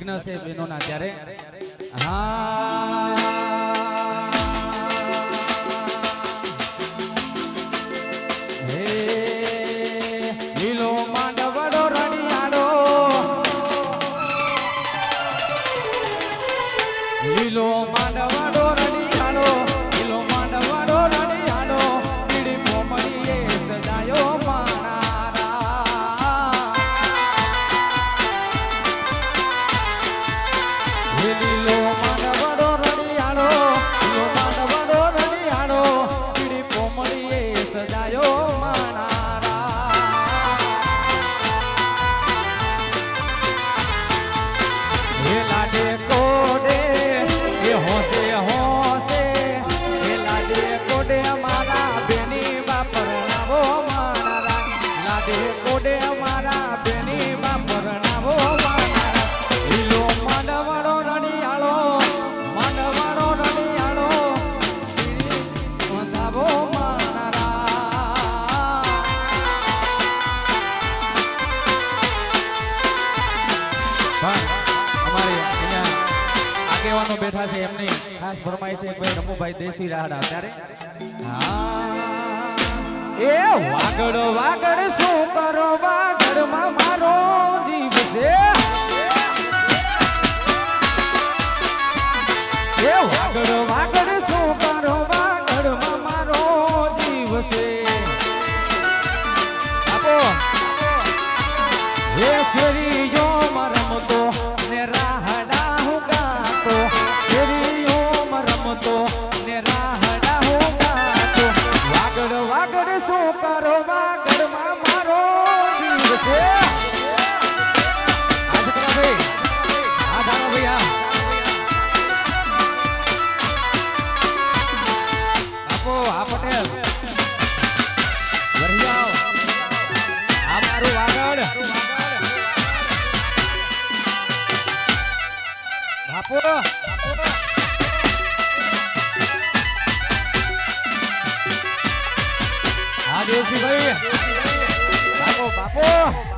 લગ્ન છે બહેનોના ત્યારે. હા. કૌશિકભાઈ રમુભાઈ દેશી રાહડા ત્યારે હા. એ વાગડો વાગડ શું કરો આપો હા દેવસિંહભાઈ બાપો બાપો.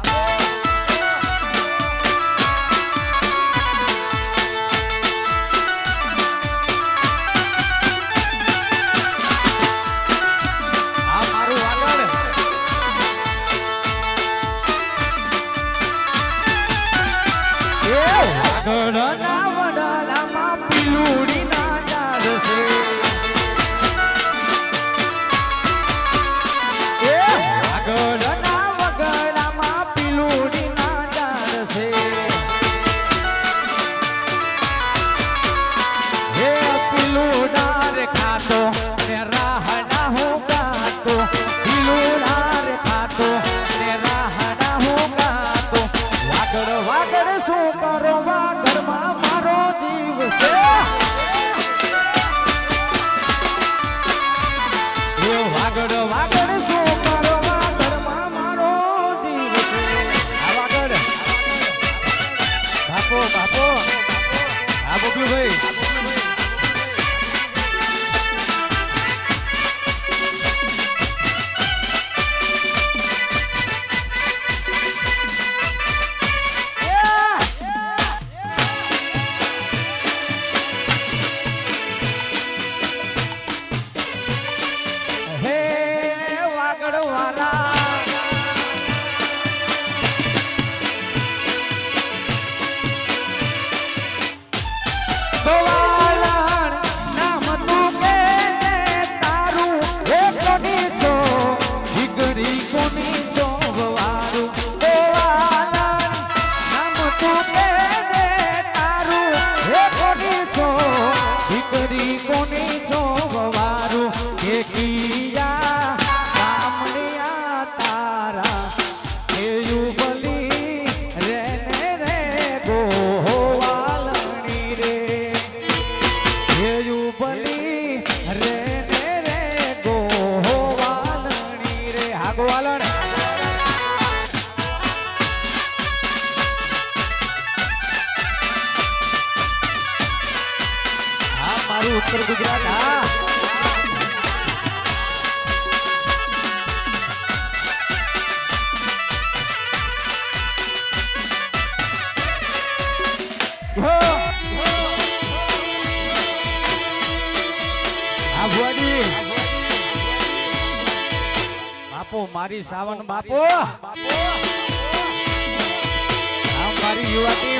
you at the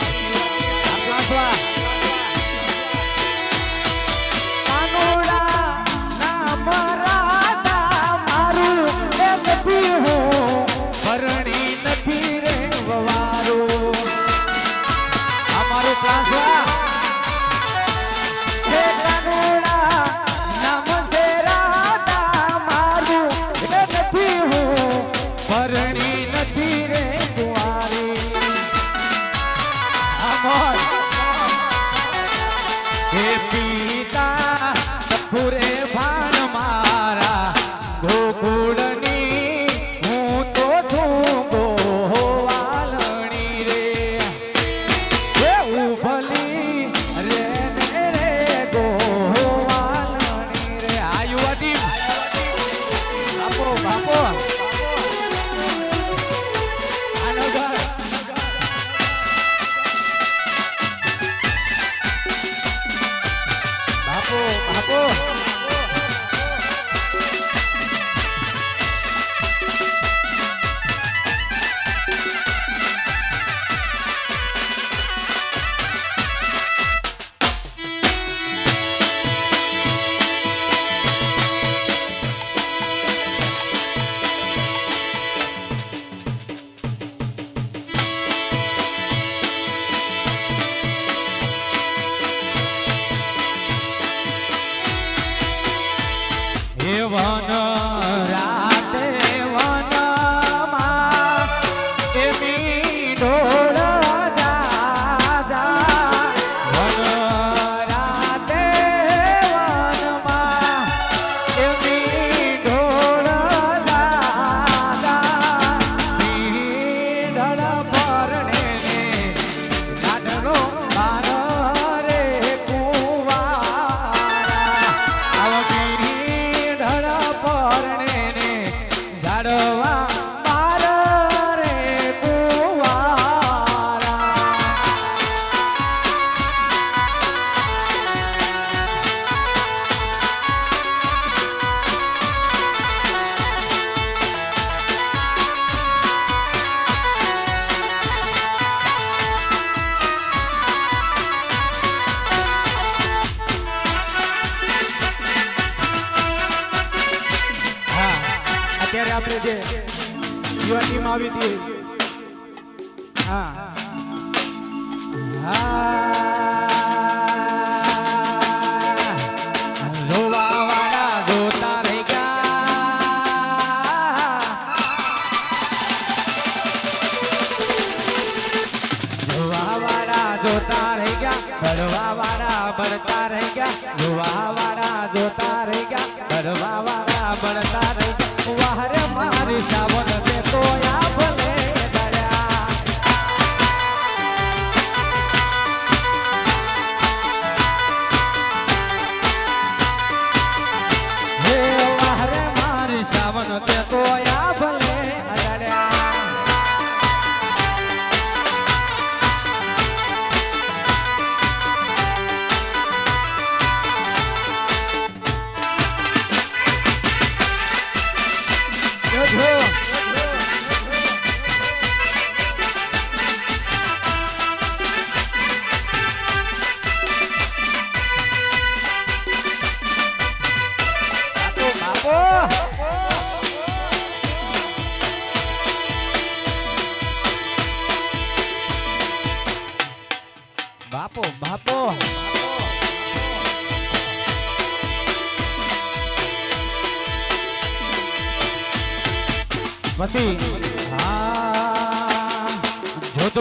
જોતા રહી ગયા. ભરવા વાળા ભરતા રહી ગયા. જોવા વાળા જોતા રહી ગયા. ભરવા વાળા ભરતા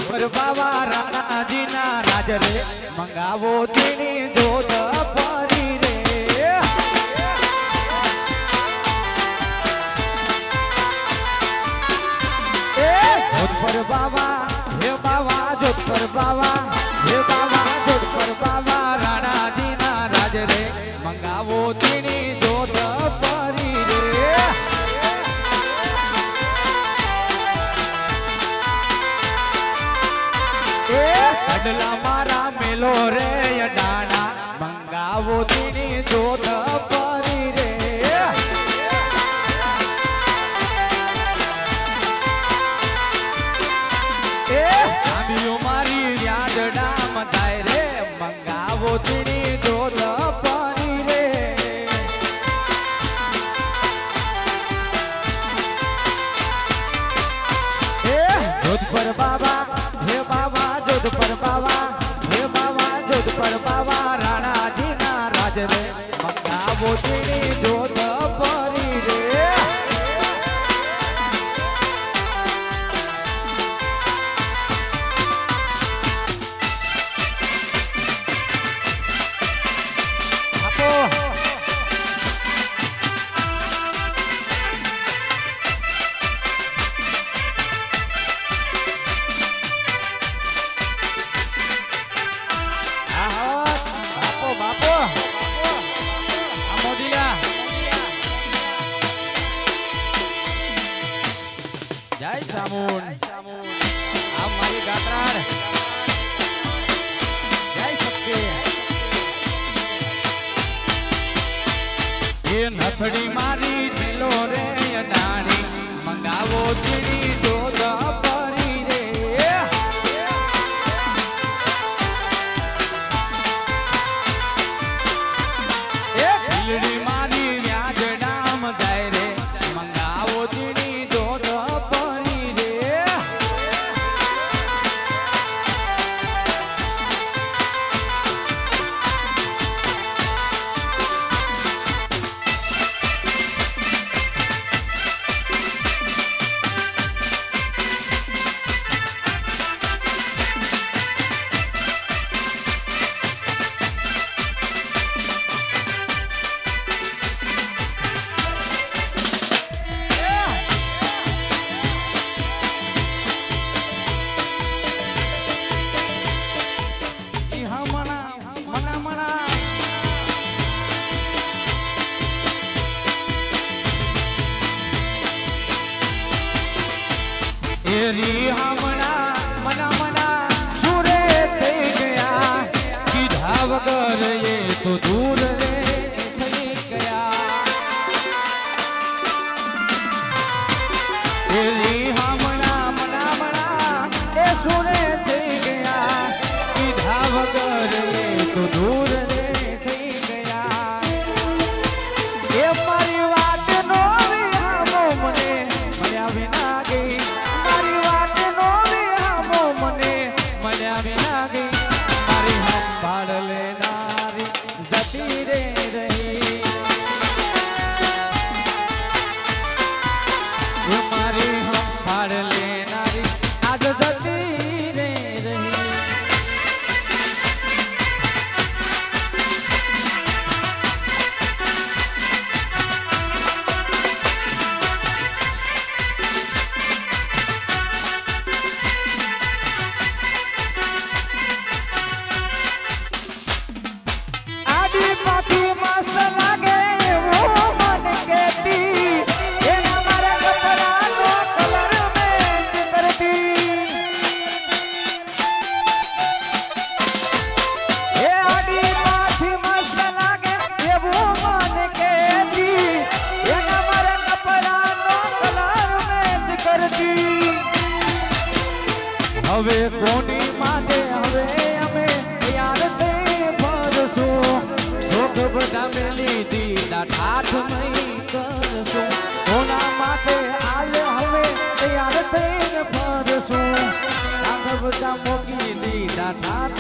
ફરવા રાણાજીના રાજ રે. મંગાવો તેની જોત પરી રે. પર બાવા, હે બાવા, જોત પર બાવા, હે બાવા, જોત પર બાવા રાણાજીના રાજ રે. મંગાવો તેની લાડલા મારા મેલો રે અડાણા. મંગાવો તીની જોત પરી રે. મતાય રે. મંગાવો તીની જોત રે. એ જોત બાબા, હે બાબા. જોધ પર બાવા હે બાવા જોધ બાવા. જય સામુન. નથડી મારી ઢીલો રે અડાણી. મંગાવો ચીડી દો. મોજા મોકી દીધા.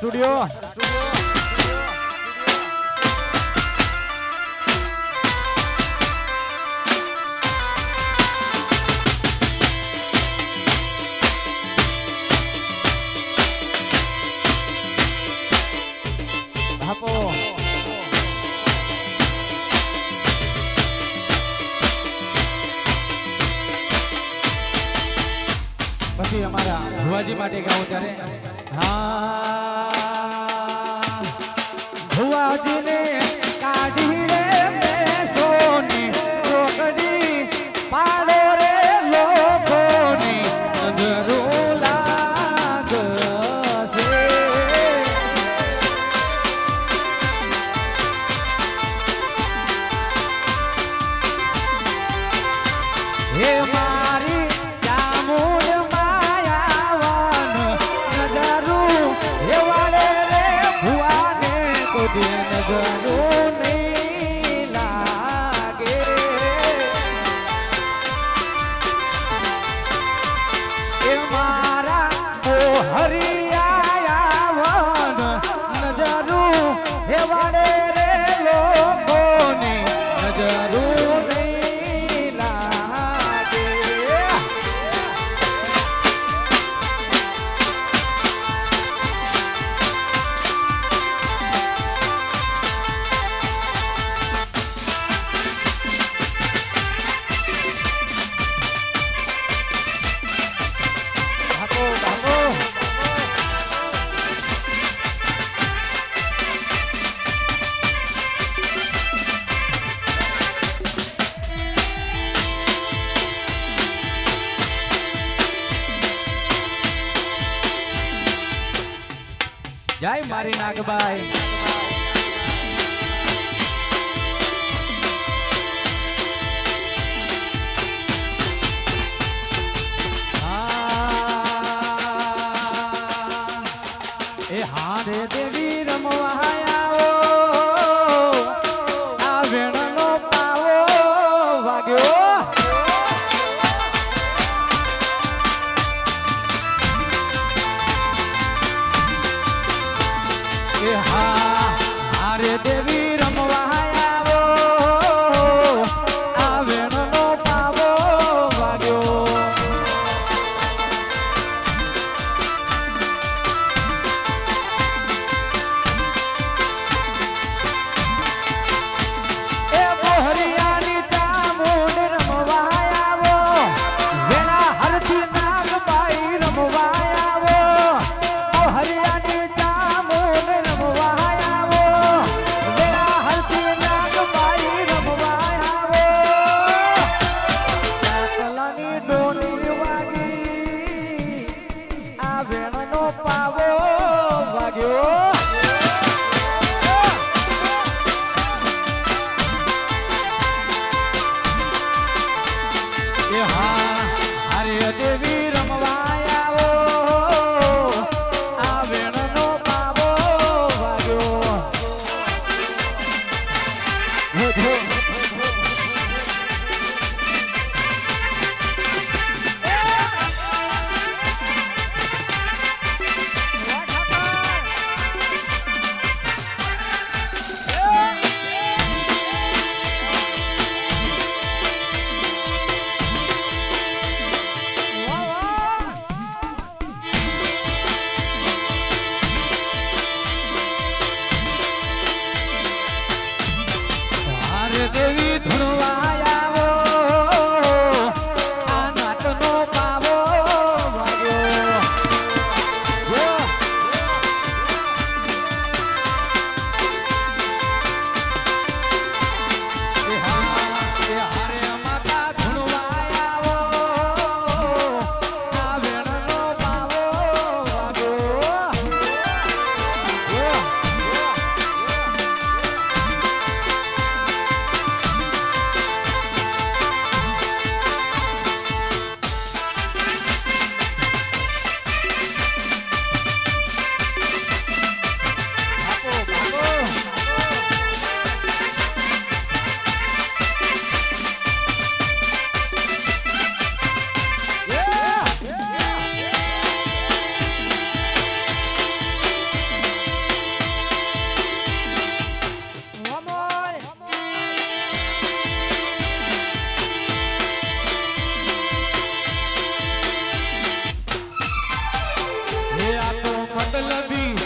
સ્ટુડિયો. Marina. Goodbye.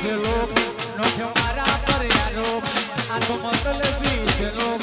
છે લોક નો મારા પર આરોપ આનો મતલબી છે લોક